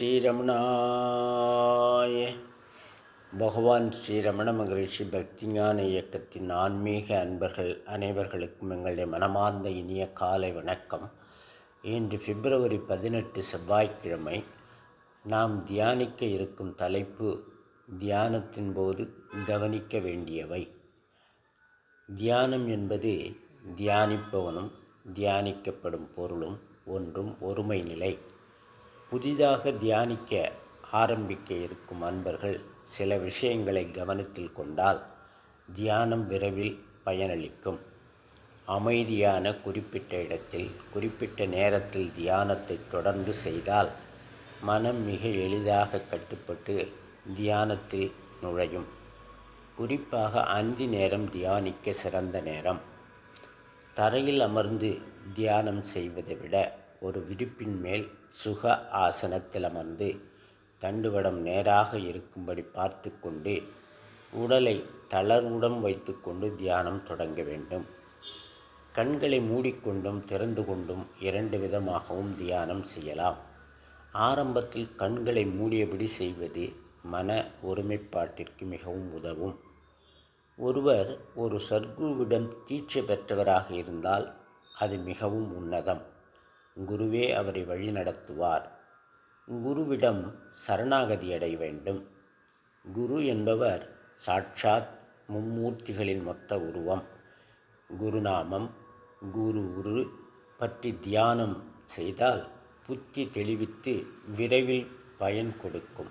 ஸ்ரீரமணாய. பகவான் ஸ்ரீரமண மகரிஷி பக்திஞான இயக்கத்தின் ஆன்மீக அன்பர்கள் அனைவர்களுக்கும் எங்களுடைய மனமார்ந்த இனிய காலை வணக்கம். இன்று பிப்ரவரி பதினெட்டு செவ்வாய்க்கிழமை நாம் தியானிக்க இருக்கும் தலைப்பு தியானத்தின் போது கவனிக்க வேண்டியவை. தியானம் என்பது தியானிப்பவனும் தியானிக்கப்படும் பொருளும் ஒன்றும் ஒருமை நிலை. புதிதாக தியானிக்க ஆரம்பிக்க இருக்கும் அன்பர்கள் சில விஷயங்களை கவனத்தில் கொண்டால் தியானம் விரைவில் பயனளிக்கும். அமைதியான குறிப்பிட்ட இடத்தில் குறிப்பிட்ட நேரத்தில் தியானத்தை தொடர்ந்து செய்தால் மனம் மிக எளிதாக கட்டுப்பட்டு தியானத்தில் நுழையும். குறிப்பாக அந்தி நேரம் தியானிக்க சிறந்த நேரம். தரையில் அமர்ந்து தியானம் செய்வதை விட ஒரு விரிப்பின் மேல் சுக ஆசனத்தில் அமர்ந்து தண்டுவடம் நேராக இருக்கும்படி பார்த்து கொண்டு உடலை தளர்வுடன் வைத்துக்கொண்டு தியானம் தொடங்க வேண்டும். கண்களை மூடிக்கொண்டும் திறந்து கொண்டும் இரண்டு விதமாகவும் தியானம் செய்யலாம். ஆரம்பத்தில் கண்களை மூடியபடி செய்வது மன ஒருமைப்பாட்டிற்கு மிகவும் உதவும். ஒருவர் ஒரு சர்க்குருவிடம் தீட்சை பெற்றவராக இருந்தால் அது மிகவும் உன்னதம். குருவே அவரை வழி நடத்துவார். குருவிடம் சரணாகதி அடைய வேண்டும். குரு என்பவர் சாட்சாத் மும்மூர்த்திகளின் மொத்த உருவம். குருநாமம் குரு உரு பற்றி தியானம் செய்தால் புத்தி தெளிவித்து விரைவில் பயன் கொடுக்கும்.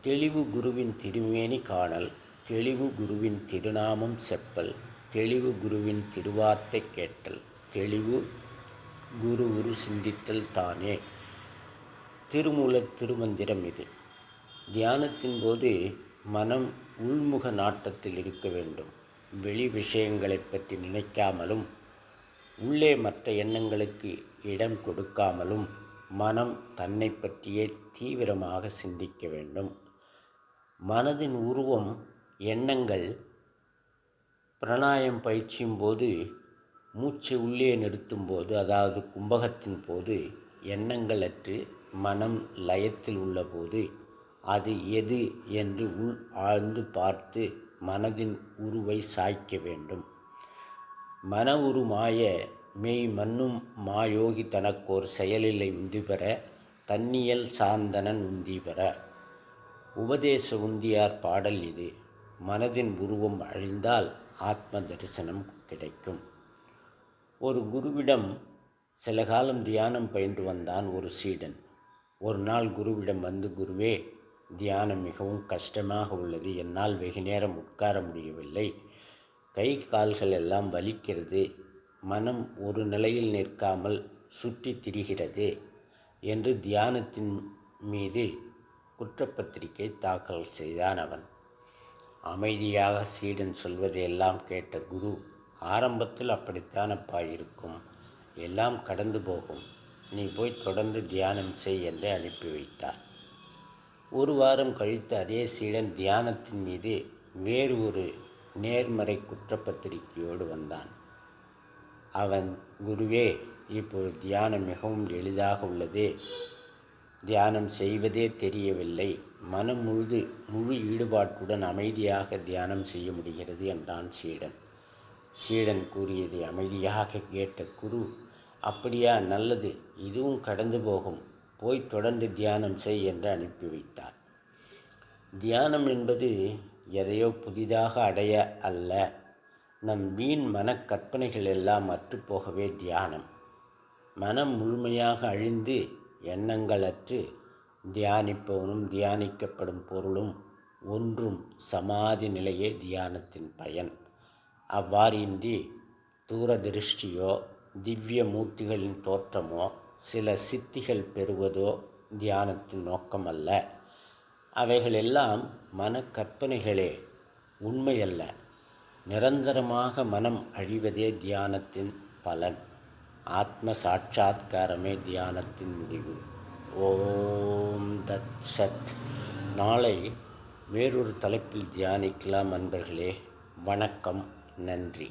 தெளிவு குருவின் திருமேனி காணல் தெளிவு குருவின் திருநாமம் செப்பல் தெளிவு குருவின் திருவார்த்தை கேட்டல் தெளிவு குரு உரு சிந்தித்தல் தானே. திருமூலர் திருமந்திரம் இது. தியானத்தின் போது மனம் உள்முக நாட்டத்தில் இருக்க வேண்டும். வெளி விஷயங்களை பற்றி நினைக்காமலும் உள்ளே மற்ற எண்ணங்களுக்கு இடம் கொடுக்காமலும் மனம் தன்னை பற்றியே தீவிரமாக சிந்திக்க வேண்டும். மனதின் உருவம் எண்ணங்கள் பிரணாயம் பயிற்சியும் போது மூச்சை உள்ளே நிறுத்தும் போது அதாவது கும்பகத்தின் போது எண்ணங்களற்று மனம் லயத்தில் உள்ளபோது அது எது என்று உள் ஆழ்ந்து பார்த்து மனதின் உருவை சாய்க்க வேண்டும். மன உருமாய மெய் மண்ணும் மாயோகி தனக்கோர் செயலில்லை உந்தி பெற தன்னியல் சாந்தனன் உந்தி பெற. உபதேச உந்தியார் பாடல் இது. மனதின் உருவம் அழிந்தால் ஆத்ம தரிசனம் கிடைக்கும். ஒரு குருவிடம் சில காலம் தியானம் பயின்று வந்தான் ஒரு சீடன். ஒரு நாள் குருவிடம் வந்து குருவே தியானம் மிகவும் கஷ்டமாக உள்ளது. என்னால் வெகு நேரம் உட்கார முடியவில்லை. கை கால்கள் எல்லாம் வலிக்கிறது. மனம் ஒரு நிலையில் நிற்காமல் சுற்றி திரிகிறது என்று தியானத்தின் மீது குற்றப்பத்திரிகை தாக்கல் செய்தான் அவன். அமைதியாக சீடன் சொல்வதையெல்லாம் கேட்ட குரு ஆரம்பத்தில் அப்படித்தானப்பா இருக்கும்? எல்லாம் கடந்து போகும். நீ போய் தொடர்ந்து தியானம் செய் என்று அனுப்பி வைத்தார். ஒரு வாரம் கழித்து அதே சீடன் தியானத்தின் மீது வேறு ஒரு நேர்மறை குற்றப்பத்திரிகையோடு வந்தான். அவன் குருவே இப்போது தியானம் மிகவும் எளிதாக உள்ளது. தியானம் செய்வதே தெரியவில்லை. மனம் முழுது முழு ஈடுபாட்டுடன் அமைதியாக தியானம் செய்ய முடிகிறது என்றான் சீடன். சீடன் கூறியதை அமைதியாக கேட்ட குரு அப்படியா நல்லது. இதுவும் கடந்து போகும். போய் தொடர்ந்து தியானம் செய் என்று அனுப்பி வைத்தார். தியானம் என்பது எதையோ புதிதாக அடைய அல்ல. நம் வீண் மனக்கற்பனைகள் எல்லாம் அற்றுப்போகவே தியானம். மனம் முழுமையாக அழிந்து எண்ணங்களற்று தியானிப்பவனும் தியானிக்கப்படும் பொருளும் ஒன்றும் சமாதி நிலையே தியானத்தின் பயன். அவ்வாறின்றி தூரதிருஷ்டியோ திவ்ய மூர்த்திகளின் தோற்றமோ சில சித்திகள் பெறுவதோ தியானத்தின் நோக்கமல்ல. அவைகளெல்லாம் மன கற்பனைகளே உண்மையல்ல. நிரந்தரமாக மனம் அழிவதே தியானத்தின் பலன். ஆத்ம சாட்சாத்காரமே தியானத்தின் முடிவு. ஓம் தத் சத் நாளை வேறொரு தலைப்பில் தியானிக்கலாம் அன்பர்களே. வணக்கம். நன்றி.